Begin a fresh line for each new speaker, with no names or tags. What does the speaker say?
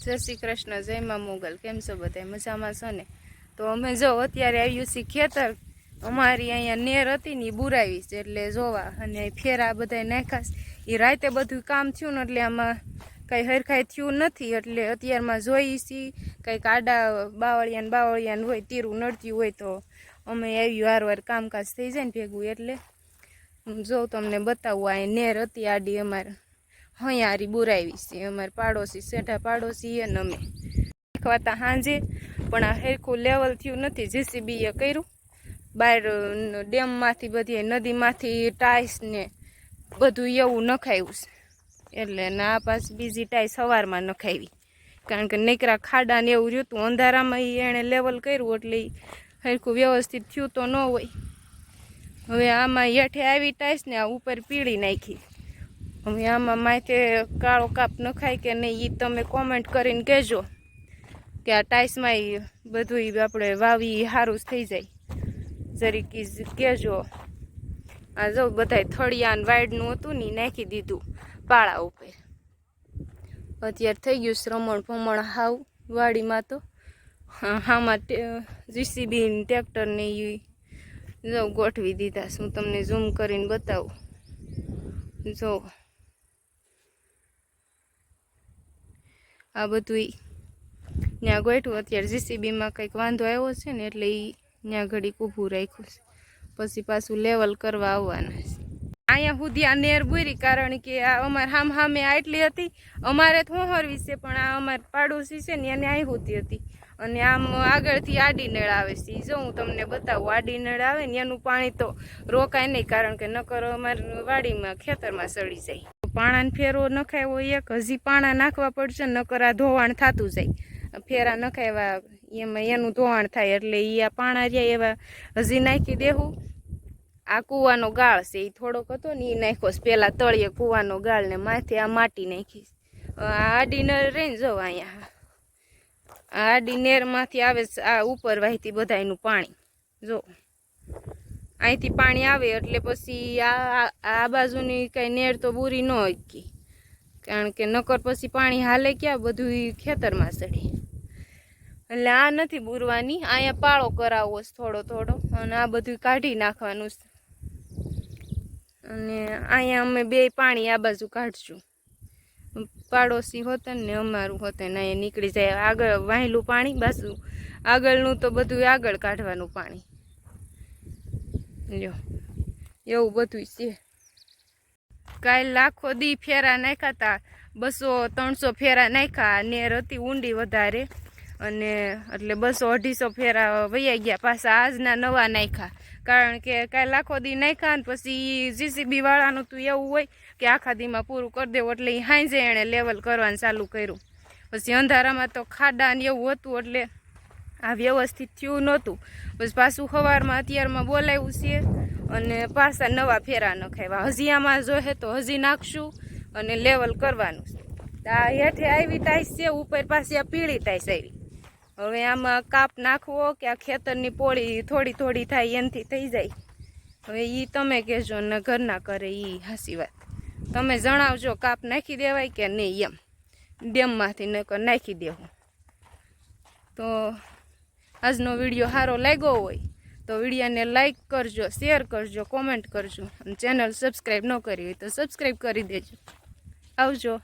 જય શ્રી કૃષ્ણ, જય માં મોગલ. કેમ છો બધા મજામાં છો ને? તો અમે જો અત્યારે આવ્યું છીએ ખેતર. અમારી અહીંયા નેર હતી ને એ બુરાવી છે. એટલે જોવા, અને ફેરા બધા નાખાશ એ રાતે બધું કામ થયું ને એટલે આમાં કંઈ હરખાઈ થયું નથી. એટલે અત્યારમાં જોઈ છીએ, કંઈક આડા બાવળિયા ને બાવળિયા હોય, તીરું નડતી હોય તો અમે આવ્યું વારવાર કામકાજ થઈ જાય ને ભેગું. એટલે હું જોઉં તમને બતાવું, આ નેર હતી આડી અમારે. હૈયારી બુરાવી છે. અમારે પાડોશી સેઠા પાડોશી અને અમે. શીખવાતા સાંજે પણ આ હેરખું લેવલ થયું નથી. જેસીબીએ કર્યું. બહાર ડેમમાંથી બધી નદીમાંથી ટાઈસ ને બધું એવું નખાયું છે. એટલે ને પાછી બીજી ટાઈસ સવારમાં નખાવી. કારણ કે નીકરા ખાડા ને એવું રહ્યું અંધારામાં એણે લેવલ કર્યું એટલે હરખું વ્યવસ્થિત થયું તો ન હોય. હવે આમાં હેઠે આવી ટાઈસ ને આ ઉપર પીળી નાખી. હવે આમાં માથે કાળો કાપ નખાય કે નહીં એ તમે કોમેન્ટ કરીને કહેજો કે આ ટાઈસમાં બધું આપણે વાવી સારું જ થઈ જાય. જરીક કહેજો. આ જો બધાય થળિયા ને વાઈડનું હતું ને નાખી દીધું પાળા ઉપર. અત્યારે થઈ ગયું શ્રમણ ભમણ હાવ વાડીમાં તો. હામાં જીસીબી ટ્રેક્ટરને જો ગોઠવી દીધા શું તમને ઝૂમ કરીને બતાવું. જો આ બધું ત્યાં ગોઠવું અત્યારે જીસીબીમાં કંઈક વાંધો આવ્યો છે ને એટલે એ ત્યાં ઘડીક ઊભું રાખ્યું છે. પછી પાછું લેવલ કરવા આવવાના અહીંયા સુધી આ નેર બોરી કારણ કે આ અમારે હામ હામે આટલી હતી. અમારે તો હોહરવી છે, પણ આ અમારે પાડોશી છે ને એને અહીં હોતી હતી. અને આમ આગળથી આડી નળ આવે છે. જો હું તમને બતાવું, આડી નળ આવે ને એનું પાણી તો રોકાય નહીં, કારણ કે નકર અમારે વાડીમાં ખેતરમાં સડી જાય. પાણાને ફેરો નખાયો એક, હજી પાણા નાખવા પડશે, નકર આ ધોવાણ થતું જાય. ફેરા નખાવ્યા એમાં એનું ધોવાણ થાય, એટલે એ આ પાણા રહ્યા એવા હજી નાખી દેવું આ કૂવાનો ગાળ છે એ થોડોક હતો ને એ નાખ્યો પહેલાં તળીએ કૂવાનો ગાળ ને માથે આ માટી નાખીશ આ આડી રહીને જો અહીંયા. આડી નેરમાંથી આવે આ ઉપર વહેતી બધાયનું પાણી. જો. અહીંથી પાણી આવે એટલે પછી આ આ- બાજુની કંઈ નેર તો બુરી ન હોય કારણ કે નકર પછી પાણી હાલે ક્યાં? બધું ખેતરમાં સડી. એટલે આ નથી બુરવાની, અહીંયા પાળો કરાવવો છે થોડો થોડો. અને આ બધું કાઢી નાખવાનું છે. અને અહીંયા અમે બે પાણી આ બાજુ કાઢશું. પાડોશી હોતે ને અમારું હોતે ને અહીંયા નીકળી જાય. આગળ વાહેલું પાણી, બાજુ આગળનું તો બધું આગળ કાઢવાનું પાણી. લ્યો. એવું બધું છે. કાલ લાખો દી ફેરા નાખ્યા હતા બસો, ત્રણસો ફેરા નાખ્યા નેર હતી ઊંડી વધારે. અને એટલે બસો અઢીસો ફેરા વૈયા ગયા, પાછા આજના નવા નાખ્યા. કારણ કે કાંઈ લાખો દી નાખ્યા ને પછી જીસીબી વાળાનું તો એવું હોય કે આખા દીમાં પૂરું કરી દેવું એટલે એ હાંજે એણે લેવલ કરવાનું ચાલુ કર્યું. પછી અંધારામાં તો ખાડા ને એવું હતું એટલે આ વ્યવસ્થિત થયું નહોતું. બસ પાછું સવારમાં અત્યારમાં બોલાવ્યું છે અને પાછા નવા ફેરા નખાવ્યા. હજી આમાં જોહે તો હજી નાખશું અને લેવલ કરવાનું છે. આ હેઠે આવી ટાઈસ છે, ઉપર પાછી આ પીળી ટાઈસ આવી. હવે આમાં કાપ નાખવો કે આ ખેતરની પોળી થોડી થોડી થાય એનથી થઈ જાય. હવે એ તમે કહેજો ને ઘરના કરે એ હાસી વાત. તમે જણાવજો કાપ નાખી દેવાય કે નહીં એમ. ડેમમાંથી નકર નાખી દેવું. તો આજનો વીડિયો સારો લાગ્યો હોય તો વિડીયોને લાઇક કરજો, શેર કરજો, કોમેન્ટ કરજો અને ચેનલ સબસ્ક્રાઈબ ન કરી હોય તો સબસ્ક્રાઈબ કરી દેજો. આવજો.